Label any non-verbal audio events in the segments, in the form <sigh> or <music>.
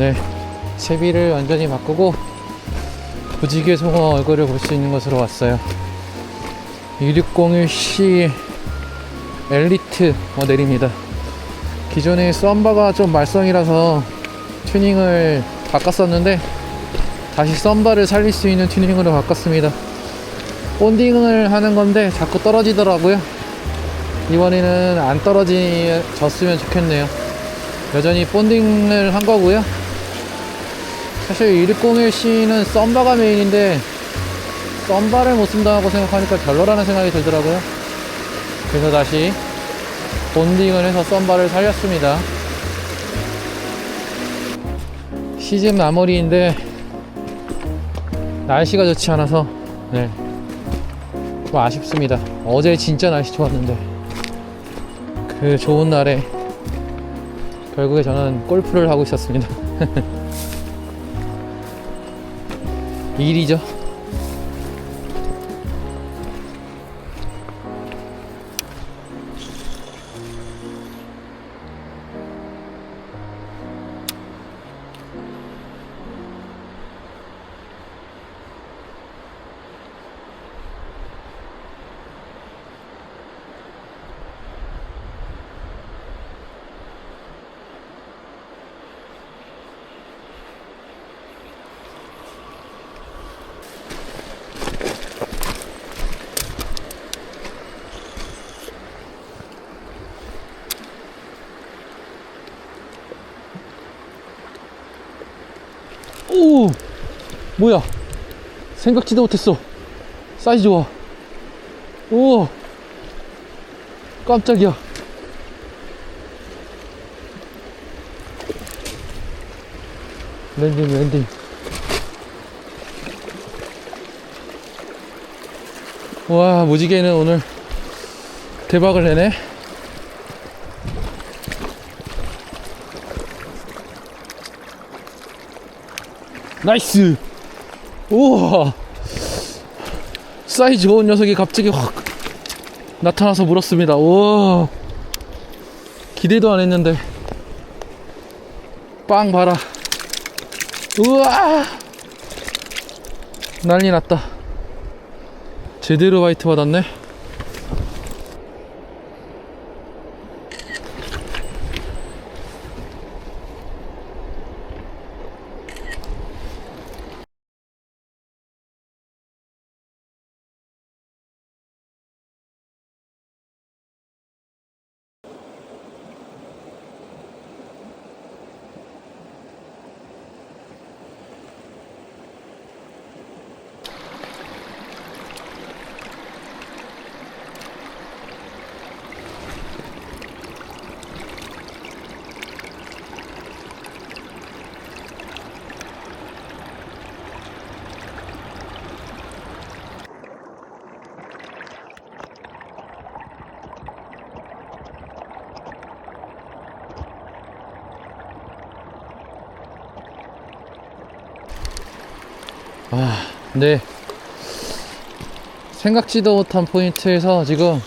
네, 채비를 완전히 바꾸고 부지개 송어 얼굴을 볼 수 있는 곳으로 왔어요. 2601C 엘리트 모델입니다. 기존에 썸바가 좀 말썽이라서 튜닝을 바꿨었는데 다시 썸바를 살릴 수 있는 튜닝으로 바꿨습니다. 본딩을 하는 건데 자꾸 떨어지더라고요. 이번에는 안 떨어졌으면 좋겠네요. 여전히 본딩을 한 거고요. 사실 1601C는 썸바가 메인인데 썸바를 못 쓴다고 생각하니까 별로라는 생각이 들더라고요. 그래서 다시 본딩을 해서 썸바를 살렸습니다. 시즌 마무리인데 날씨가 좋지 않아서 네. 좀 아쉽습니다. 어제 진짜 날씨 좋았는데 그 좋은 날에 결국에 저는 골프를 하고 있었습니다. <laughs> 일이죠. 뭐야? 생각지도 못했어. 사이즈 좋아. 오! 깜짝이야. 랜딩, 랜딩. 와, 무지개는 오늘 대박을 내네. 나이스! 우와! 사이즈 좋은 녀석이 갑자기 확 나타나서 물었습니다. 우와! 기대도 안 했는데. 빵 봐라. 우와! 난리 났다. 제대로 화이트 받았네. 아, 네. 생각지도 못한 포인트에서 지금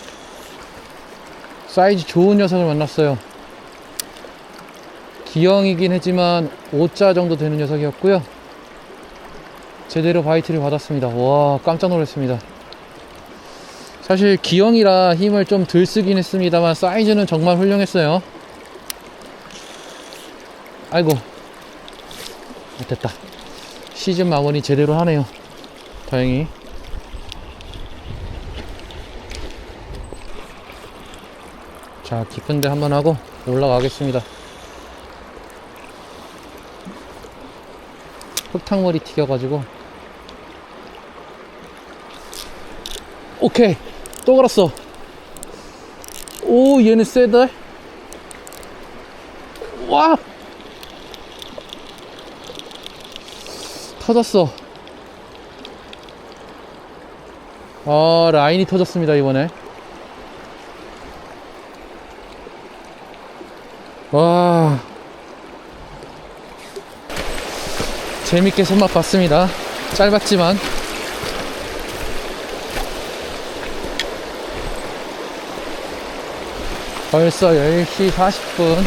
사이즈 좋은 녀석을 만났어요. 기형이긴 했지만 5자 정도 되는 녀석이었고요. 제대로 바이트를 받았습니다. 와, 깜짝 놀랐습니다. 사실 기형이라 힘을 좀 덜 쓰긴 했습니다만 사이즈는 정말 훌륭했어요. 아이고. 아, 됐다. 시즌 마무리 제대로 하네요. 다행히. 자, 깊은 데 한번 하고 올라가겠습니다. 흙탕물이 튀겨가지고. 오케이. 또 걸었어. 오, 얘는 세다. 와! 터졌어. 아, 라인이 터졌습니다, 이번에. 와. 재밌게 손맛 봤습니다. 짧았지만. 벌써 10시 40분.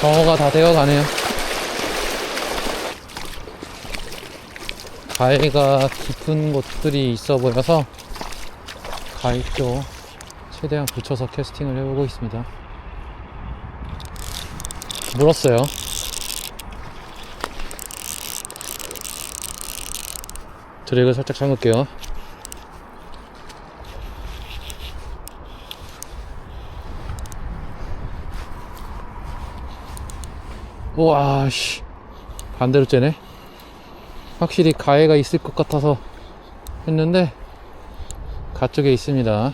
정어가 다 되어 가네요. 가해가 깊은 곳들이 있어 보여서 가해 쪽 최대한 붙여서 캐스팅을 해보고 있습니다. 물었어요. 드랙을 살짝 잠글게요. 우와, 씨. 반대로 째네. 확실히 가해가 있을 것 같아서 했는데, 가쪽에 있습니다.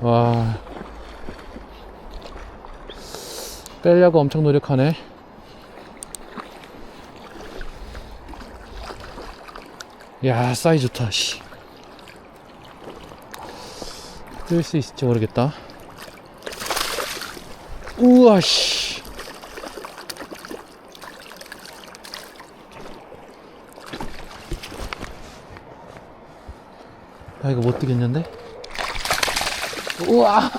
와. 빼려고 엄청 노력하네. 야, 사이즈 좋다, 씨. 뜰 수 있을지 모르겠다. 우와, 씨. 아, 이거 못 뜨겠는데? 우와!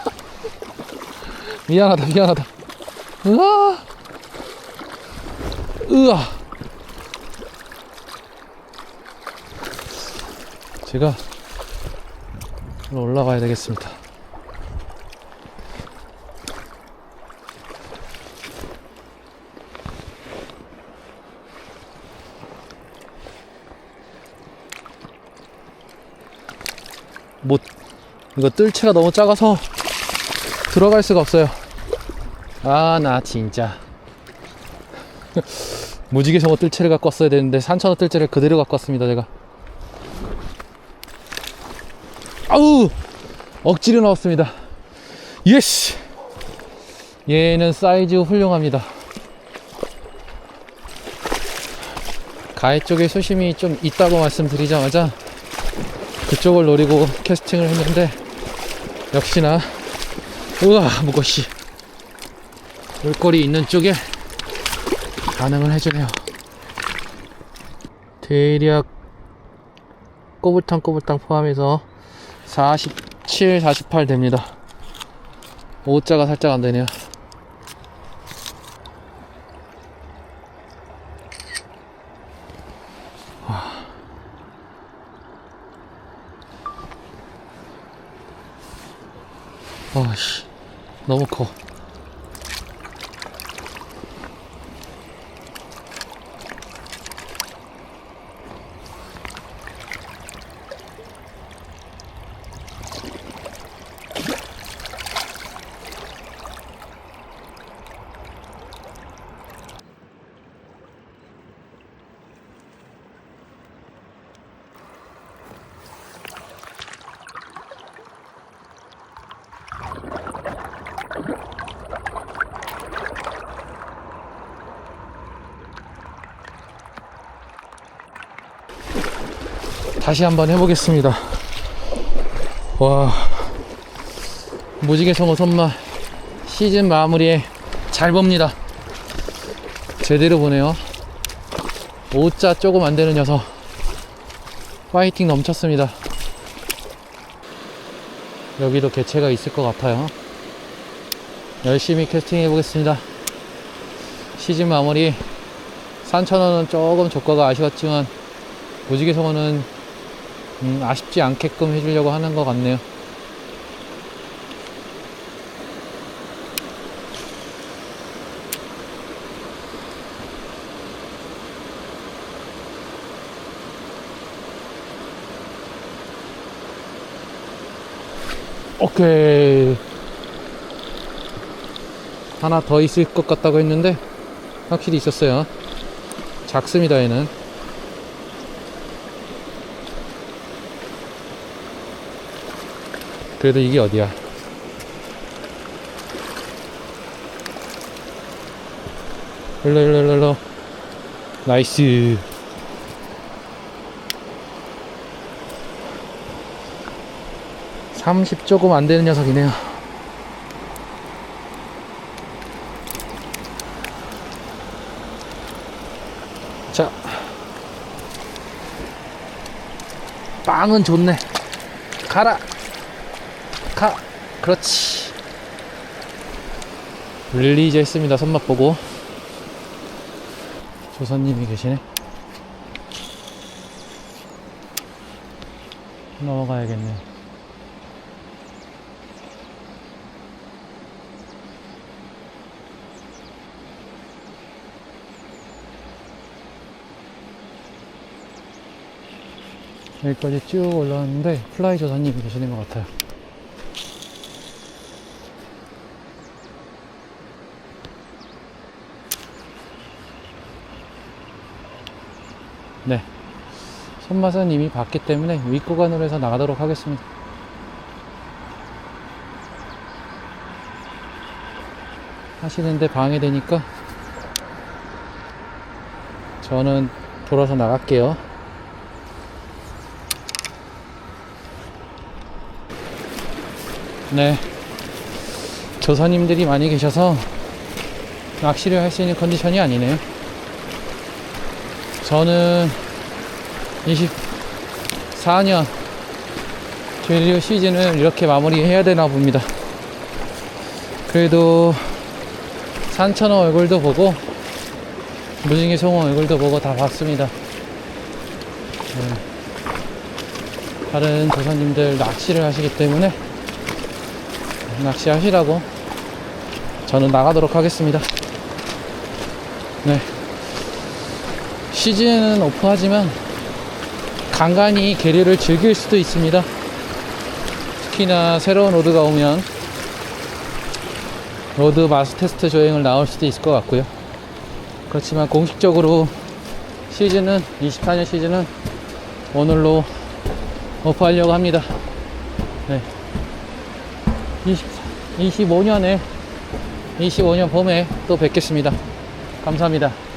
미안하다, 미안하다. 우와! 으아! 제가 올라가야 되겠습니다. 못, 이거 뜰채가 너무 작아서 들어갈 수가 없어요. 아, 나 진짜. <laughs> 무지개 성어 뜰채를 갖고 왔어야 되는데, 산천어 뜰채를 그대로 갖고 왔습니다, 제가. 아우! 억지로 나왔습니다. 예스! 얘는 사이즈 훌륭합니다. 가해 쪽에 수심이 좀 있다고 말씀드리자마자 그쪽을 노리고 캐스팅을 했는데 역시나 우와 무거 씨 물꼬리 있는 쪽에 반응을 해주네요. 대략 꼬불탕 꼬불탕 포함해서 47, 48 됩니다. 오자가 살짝 안 되네요 아씨. 너무 커 다시 한번 해보겠습니다. 와 무지개 성어 선마 시즌 마무리에 잘 봅니다. 제대로 보네요. 5자 조금 안 되는 녀석. 파이팅 넘쳤습니다. 여기도 개체가 있을 것 같아요. 열심히 캐스팅 해보겠습니다. 시즌 마무리. 산천어는 조금 조과가 아쉬웠지만 무지개 성어는 음, 아쉽지 않게끔 해주려고 하는 것 같네요. 오케이. 하나 더 있을 것 같다고 했는데, 확실히 있었어요. 작습니다, 얘는. 그래도 이게 어디야? 일로 일로 일로 일로. 나이스. 삼십 조금 안 되는 녀석이네요. 자. 빵은 좋네. 가라 가! 그렇지. 릴리즈 했습니다. 손맛 보고. 조선님이 계시네. 넘어가야겠네. 여기까지 쭉 올라왔는데 플라이 조사님이 계시는 것 같아요. 네. 손맛은 이미 봤기 때문에 윗구간으로 해서 나가도록 하겠습니다. 하시는데 방해되니까 저는 돌아서 나갈게요. 네. 조사님들이 많이 계셔서 낚시를 할 수 있는 컨디션이 아니네요. 저는 24년 제리오 시즌을 이렇게 마무리해야 되나 봅니다. 그래도 산천어 얼굴도 보고 무징이 송어 얼굴도 보고 다 봤습니다. 네. 다른 조사님들 낚시를 하시기 때문에 낚시하시라고 저는 나가도록 하겠습니다. 네. 시즌은 오프하지만 간간히 계류를 즐길 수도 있습니다. 특히나 새로운 로드가 오면 로드 마스 테스트 조행을 나올 수도 있을 것 같고요. 그렇지만 공식적으로 시즌은 24년 시즌은 오늘로 오프하려고 합니다. 네. 20, 25년에 25년 봄에 또 뵙겠습니다. 감사합니다.